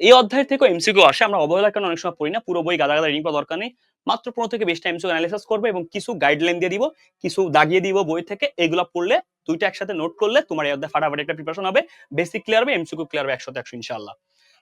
এই অধ্যায় থেকে এমসিকিউ আসে, আমরা অবহেলার কারণে অনেক সময় পড়ি না, পুরো বই গাদা গাদা রিডিং করা দরকার নেই। মাত্র পনেরো থেকে বিশটা এমসিকিউ অ্যানালিসিস করবে এবং কিছু গাইডলাইন দিয়ে দিব, কিছু দাগিয়ে দিব বই থেকে, এগুলো পড়লে দুইটা একসাথে নোট করলে তোমার এই অধ্যায় ফাটাফাটি একটা প্রিপারেশন হবে বেসিক ক্লিয়ার হবে এমসিকিউ ক্লিয়ার হবে একশো একশো ইনশাল্লাহ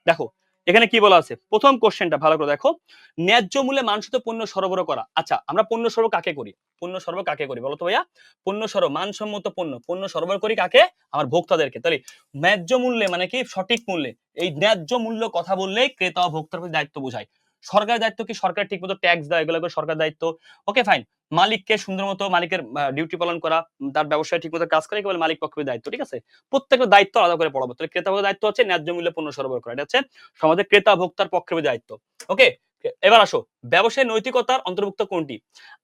দেখো এখানে কি বলা আছে? প্রথম কোশ্চেনটা ভালো করে দেখো। ন্যায্য মূল্যে মানসিত পণ্য সরবরাহ করা। আচ্ছা আমরা পণ্য সরবরাহ কাকে করি? পণ্য সরবরাহ কাকে করি বলো তো ভাইয়া? পণ্য সরব মানসম্মত পণ্য। পণ্য সরবরাহ করি কাকে? আমার ভোক্তাদেরকে। তাহলে ন্যায্য মূল্যে মানে কি? সঠিক মূল্যে। এই ন্যায্য মূল্য কথা বললেই ক্রেতা ও ভোক্তার প্রতি দায়িত্ব বোঝায়। সরকারের দায়িত্ব কি? সরকার ঠিক মতো ট্যাক্স দেয়, এগুলো করে সরকার দায়িত্ব। ওকে ফাইন মালিককে সুন্দর মতো মালিকের ডিউটি পালন করা তার ব্যবসায় ঠিক মতো কাজ করে কেবল মালিক পক্ষের দায়িত্ব, ঠিক আছে? প্রত্যেকটা দায়িত্ব আলাদা করে পড়াবো। তাহলে ক্রেতা ভোক্তার দায়িত্ব হচ্ছে ন্যায্য মূল্যে পণ্য সরবরাহ করা। এটা হচ্ছে সমাজের ক্রেতা ভোক্তার পক্ষের দায়িত্ব। ওকে এবার আসো। ব্যবসায় নৈতিকতার অন্তর্ভুক্ত কোনটি?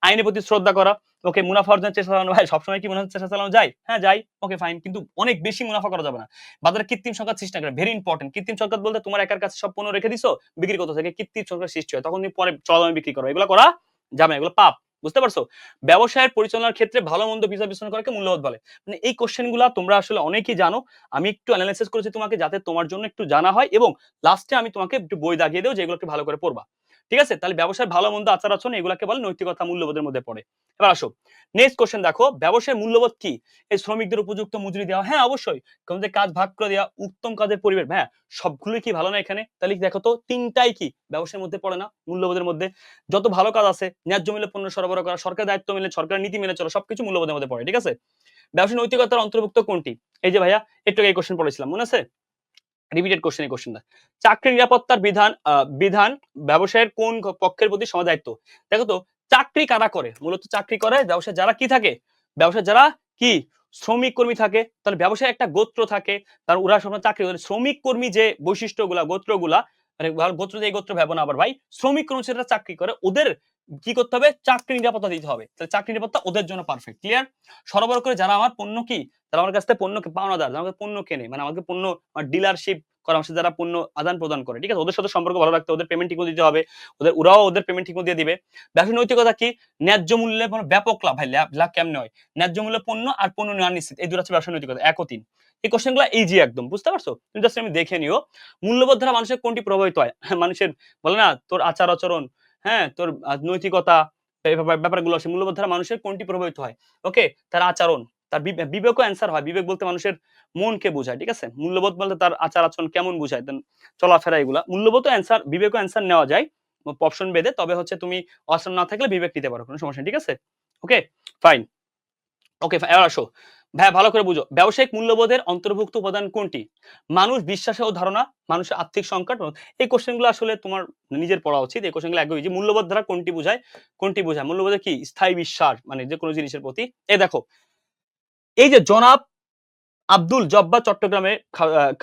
আইনের প্রতি শ্রদ্ধা করা। ওকে মুনাফা অর্জনের চেষ্টা চালানো। ভাই, সবসময় কি মুনাফা চেষ্টা চালানো যায়? হ্যাঁ যাই ওকে ফাইন কিন্তু অনেক বেশি মুনাফা করা যাবে না। বাজারে কৃত্রিম সংখ্যা সৃষ্টি করে। ভেরি ইম্পর্টেন্ট কৃত্রিম সংখ্যা বলতে তোমার একার কাছে সব পণ্য রেখে দিছো, বিক্রি করতে থেকে। কৃত্রিম সংখ্যা সৃষ্টি হয়। তখন তুমি পরে চলাদামে বিক্রি করো। এগুলো করা যাবে এগুলো পাপ। বুঝতে পারছ? ব্যবসায়ের পরিচালনার ক্ষেত্রে ভালো মন্দ বিচার বিশ্লেষণ করাকে মূল্যবোধ বলে। মানে এই কোশ্চেনগুলা তোমরা আসলে অনেকেই জানো। আমি একটু অ্যানালাইসিস করেছি তোমাকে যাতে তোমার জন্য একটু জানা হয় এবং লাস্টে আমি তোমাকে একটু বই দাগিয়ে দেবো একটু ভালো করে পড়বা। ঠিক আছে? তাহলে ব্যবসায় ভালো মন্দ আচার আচরণ এগুলাকে বলে নৈতিকতা মূল্যবোধের মধ্যে পড়ে। এবার আসো। নেক্সট কোশ্চেন দেখো, ব্যবসায় মূল্যবোধ কি? এই শ্রমিকদের উপযুক্ত মজুরি দেওয়া হ্যাঁ অবশ্যই। তোমাদের কাজ ভাগ করে দেওয়া, উত্তম কাজের পরিবেশ হ্যাঁ সবগুলোই কি ভালো না এখানে? তাহলে দেখো তো, তিনটাই কি? ব্যবসার মধ্যে পড়ে না, মূল্যবোধের মধ্যে। যত ভালো কাজ আছে, ন্যায্য মূল্যে পণ্য সরবরাহ করা সরকার দায়িত্ব মেনে, সরকারের নীতি মেনে চলা, সবকিছু মূল্যবোধের মধ্যে পড়ে, ঠিক আছে? ব্যবসায় নৈতিকতার অন্তর্ভুক্ত কোনটি? এই যে ভাইয়া, একটু এই কোশ্চেন পড়েছিলাম, মনে আছে? রিপিটেড কোশ্চেন এই কোশ্চেনটা চাকরি নিরাপত্তার বিধান বিধান ব্যবসায়ের কোন পক্ষের প্রতি সমাদায়িত্ব? দেখো তো, চাকরি কারা করে? মূলত চাকরি করে ব্যবসায় যারা কি থাকে? ব্যবসায় যারা কি? শ্রমিক কর্মী থাকে, তাহলে ব্যবসায় একটা গোত্র থাকে, তার ওরা সব চাকরি করে শ্রমিক কর্মী যে বৈশিষ্ট্যগুলা, গোত্রগুলা মানে গোত্র যে গোত্র ভাবো না, আবার ভাই শ্রমিক কর্মচারীরা চাকরি করে, ওদের কি করতে হবে? চাকরি নিরাপত্তা দিতে হবে। তাহলে চাকরি নিরাপত্তা ওদের জন্য পারফেক্ট ক্লিয়ার সরবরাহ করে যারা আমার পণ্য কি? তারা আমার কাছ থেকে পণ্য পাওনাদার, যারা আমাকে পণ্য কেনে মানে আমাকে পণ্য ডিলারশিপ সাথে যারা পণ্য আদান প্রদান করে, ঠিক আছে? ওদের সাথে সম্পর্ক ভালো রাখতে ওদের পেমেন্ট ঠিক মতো দিতে হবে, ওদের, ওরাও ওদের পেমেন্ট ঠিক মতো দিয়ে দিবে। ব্যবসায় নৈতিকতা কি? ন্যায্য মূল্যে ব্যাপক লাভ, ভাই, লাভ কেমনে হয়? ন্যায্য মূল্যে পণ্য আর পণ্য নেওয়ার নিশ্চিত, এই দুটো হচ্ছে ব্যবসায় নৈতিকতা এক ও তিন। এই কোশ্চেনগুলো ইজি একদম, বুঝতে পারছ? তুমি জাস্ট আমি দেখে নিও। মূল্যবোধ দ্বারা মানুষের কোনটি প্রভাবিত হয়? মানুষের, বলে না, তোর আচার আচরণ হ্যাঁ তোর নৈতিকতা ব্যাপার- ব্যাপারগুলো আছে, মূল্যবোধ দ্বারা মানুষের কোনটি প্রভাবিত হয়? ওকে তার আচরণ। তার বিবে- বিবেকও অ্যান্সার হয়। বিবেক বলতে মানুষের মনকে বোঝায়, ঠিক আছে? মূল্যবোধ বলতে তার আচার আচরণ কেমন বোঝায়? চলাফেরা এগুলা। মূল্যবোধ অ্যান্সার বিবেকও অ্যান্সার নেওয়া যায় অপশন বেঁধে তবে হচ্ছে তুমি অপশন না থাকলে বিবেক নিতে পারো, কোনো সমস্যা নেই, ঠিক আছে? ওকে ফাইন ওকে এবার আসো। ভাই, ভালো করে বুঝো। ব্যবসায়িক মূল্যবোধের অন্তর্ভুক্ত উপাদান কোনটি? মানুষ বিশ্বাসে ও ধারণা, মানুষের আর্থিক সংকট, এই কোশ্চেনগুলো আসলে তোমার নিজের পড়া উচিত। এই কোশ্চেনগুলো একদমই যে মূল্যবোধ ধারা কোনটি বোঝায় কোনটি বোঝায়? মূল্যবোধে কি? স্থায়ী বিশ্বাস মানে যে কোনো জিনিসের প্রতি। এ দেখো এই যে জনাব আব্দুল জব্বার চট্টগ্রামে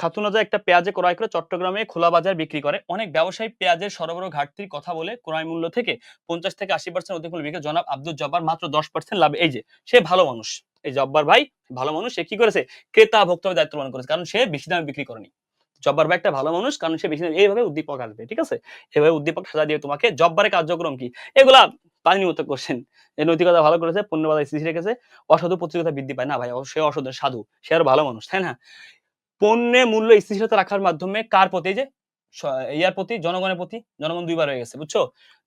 খাতুনাজা একটা পেঁয়াজে ক্রয় করে চট্টগ্রামে খোলা বাজার বিক্রি করে। অনেক ব্যবসায়ী পেঁয়াজের সরবরাহ ঘাটতির কথা বলে ক্রয় মূল্য থেকে পঞ্চাশ থেকে আশি পার্সেন্ট অধিক মূল্য বিক্রি জনাব আব্দুল জব্বার মাত্র দশ পার্সেন্ট লাভ। এই যে, সে ভালো মানুষ। এই জব্বার ভাই ভালো মানুষ, সে কি করেছে? ক্রেতা ভোক্তা দায়িত্ব পালন করেছে। কারণ সে বেশি দামে বিক্রি করেনি। জব্বার ভাই একটা ভালো মানুষ, কারণ সে বেশি দামে, এইভাবে উদ্দীপক আসবে, ঠিক আছে? এভাবে উদ্দীপক সাজা দিয়ে তোমাকে জব্বারের কার্যক্রম কি? এগুলা পানির মতো কোশ্চেন এই নৈতিকতা ভালো করেছে বাজার স্থিতি রেখেছে। অসাধু প্রতিযোগিতা বৃদ্ধি পায়। না ভাই সে অসাধু, সাধু, সে আর ভালো মানুষ, তাই না? পণ্যে মূল্য স্থিতিশীলতা রাখার মাধ্যমে কার প্রতি যে ইয়ার প্রতি, জনগণের প্রতি, জনগণ দুইবার হয়ে গেছে, বুঝছ?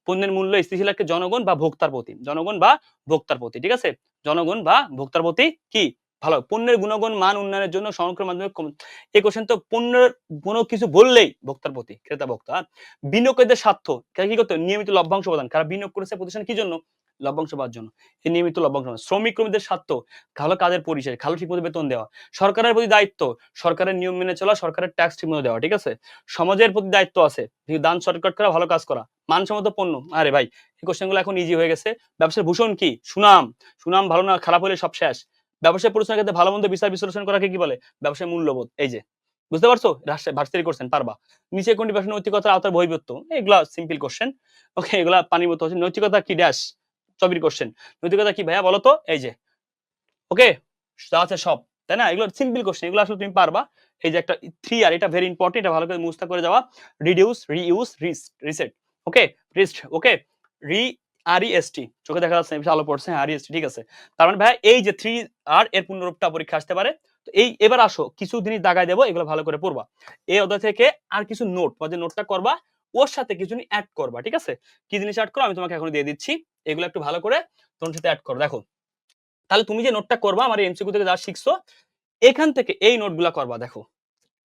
পণ্যের মূল্য স্থিতিশীল রাখতে জনগণ বা ভোক্তার প্রতি, জনগণ বা ভোক্তার প্রতি, ঠিক আছে? জনগণ বা ভোক্তার প্রতি কি? ভালো, পণ্যের গুণগণ, মান উন্নয়নের জন্য সংরক্ষণের মাধ্যমে এই কোশ্চেন তো পণ্যের কোনো কিছু বললেই ভোক্তার প্রতি, ক্রেতা, ভোক্তা বিনিয়োগকারীদের স্বার্থ কি করতে নিয়মিত লভ্যাংশ প্রদান, কারা বিনিয়োগ করেছে প্রতিষ্ঠান কি জন্য? লভ্যাংশ পাওয়ার জন্য। এই নিয়মিত লভ্যাংশ শ্রমিক কর্মীদের স্বার্থ, ভালো কাজের পরিচয় ভালো ঠিকমতো বেতন দেওয়া, সরকারের প্রতি দায়িত্ব, সরকারের নিয়ম মেনে চলা, সরকারের ট্যাক্স ঠিকমতো দেওয়া, ঠিক আছে? সমাজের প্রতি দায়িত্ব আছে দান সরকার করা, ভালো কাজ করা, মানসম্মত পণ্য, আরে ভাই, এই কোশ্চেনগুলো এখন ইজি হয়ে গেছে। ব্যবসার ভূষণ কি? সুনাম সুনাম ভালো না খারাপ হলে সব শেষ। ব্যবসায় পরিচালনার ক্ষেত্রে ভালো মন্দ বিচার বিশ্লেষণ করাকে কি বলে? ব্যবসায় মূল্যবোধ। এই যে, বুঝতে পারছ? ভার্সিটি করছেন, পারবা। নিচে কোনটি ব্যবসা নৈতিকতার আওতার বহির্ভূত। এগুলা সিম্পল কোশ্চেন ওকে এগুলা পানির মতো হচ্ছে নৈতিকতা কি ড্যাশ চবির কোশ্চেন নৈতিকতা কি ভাইয়া বলো তো এই যে ওকে আছে সব, তাই না? এগুলো সিম্পল কোশ্চেন এগুলো আসলে তুমি পারবা। এই যে একটা থ্রি আর এটা ভেরি ইম্পর্টেন্ট এটা ভালো করে মুস্তা করে যাওয়া। রিডিউস রিইউজ রিসেট ওকে রিস্ট ওকে রি আর এস চোখে দেখা যাচ্ছে পড়ছে এস ঠিক আছে? তার মানে ভাই এই যে থ্রি আর এর পরীক্ষা আসতে পারে। তো এই, এবার আসো, কিছু জিনিস দেবো, এগুলো ভালো করে পড়বা। এই থেকে আর কিছু নোট বা যে নোটটা করবা, ওর সাথে কিছু অ্যাড করবা, ঠিক আছে? কি জিনিস অ্যাড করো, আমি তোমাকে এখন দিয়ে দিচ্ছি। এগুলো একটু ভালো করে তোমার সাথে অ্যাড করো, দেখো। তাহলে তুমি যে নোটটা করবা, আমার এমসিকিউ থেকে যা শিখছো, এখান থেকে এই নোটগুলা করবা, দেখো।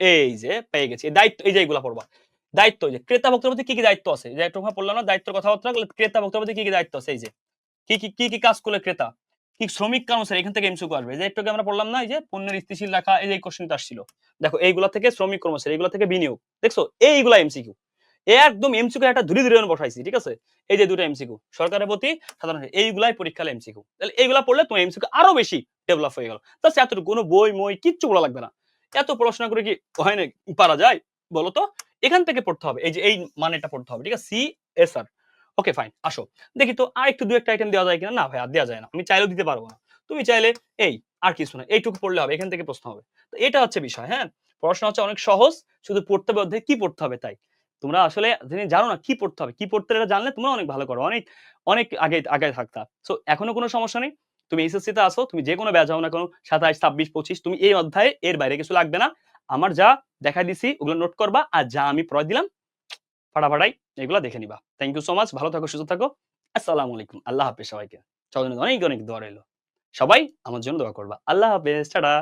এই যে, পেয়ে গেছি। দায়িত্ব, এই যে এইগুলা পড়বা। দায়িত্ব যে, ক্রেতা ভোক্তার প্রতি কি কি দায়িত্ব আছে? যে একটু পড়লাম না, দায়িত্বের কথাবার্তা বলে ক্রেতা ভোক্তার প্রতি কি কি দায়িত্ব আছে? এই যে, কি কি কি কি কাজ করলে ক্রেতা? কি শ্রমিক কর্মচারী, এখান থেকে এমসিকিউ আসবে। যে একটু আমরা পড়লাম না, এই যে পণ্যের স্থিতিশীল রাখা এই যে কোশ্চেনটা আসছিল। দেখো, এইগুলা থেকে শ্রমিক কর্মচারী, এইগুলা থেকে বিনিয়োগ। দেখছ? এইগুলা এমসিকিউ একদম এমসিকিউ একটা ধুরি ধুরি বসাইছি, ঠিক আছে? এই যে দুটো এমসিকিউ সরকারের প্রতি সাধারণ এইগুলাই পরীক্ষার এমসিকিউ তাহলে এইগুলা পড়লে তোমার এমসিকিউ আরও বেশি ডেভেলপ হয়ে গেল। তাহলে এতটুকু কোনো বই মই কিচ্ছু পড়া লাগবে না। এত পড়াশোনা করে কি হয় না, পারা যায়? বলো তো। এখান থেকে পড়তে হবে, এই যে এই মানেটা পড়তে হবে, ঠিক আছে? C S R okay fine আসো। দেখি তো আর একটু দু একটা আইটেম দেওয়া যায় কিনা? না ভাই, আর দেওয়া যায় না। আমি চাইলেও দিতে পারব না। তুমি চাইলে এই, আর কিছু না, এইটুকু পড়লে হবে, এখান থেকে প্রশ্ন হবে। তো এটা হচ্ছে বিষয় হ্যাঁ? পড়াশোনা হচ্ছে অনেক সহজ, শুধু পড়তে হবে অধ্যায়ে কি পড়তে হবে তাই? তোমরা আসলে যিনি জানো না কি পড়তে হবে, কি পড়তে এটা জানলে তোমরা অনেক ভালো করো, অনেক অনেক আগে আগে থাকতা। সো এখনও কোনো সমস্যা নেই? তুমি এসএসসি তে আসো, তুমি যে কোনো ব্যাচ হও না কোনো সাতাশ ছাব্বিশ, পঁচিশ, তুমি এই অধ্যায়ে এর বাইরে কিছু লাগবে না। আমার যা দেখা দিছি, ওগুলো নোট করবা, আর যা আমি পড়াই দিলাম, ফাটাফাটাই এগুলো দেখে নিবা। থ্যাংক ইউ সো মাচ ভালো থাকো, সুস্থ থাকো। আসসালামু আলাইকুম, আল্লাহ হাফেজ সবাইকে। সবাই অনেক অনেক দোয়া রইল। সবাই আমার জন্য দোয়া করবা। আল্লাহ হাফেজ, টাটা।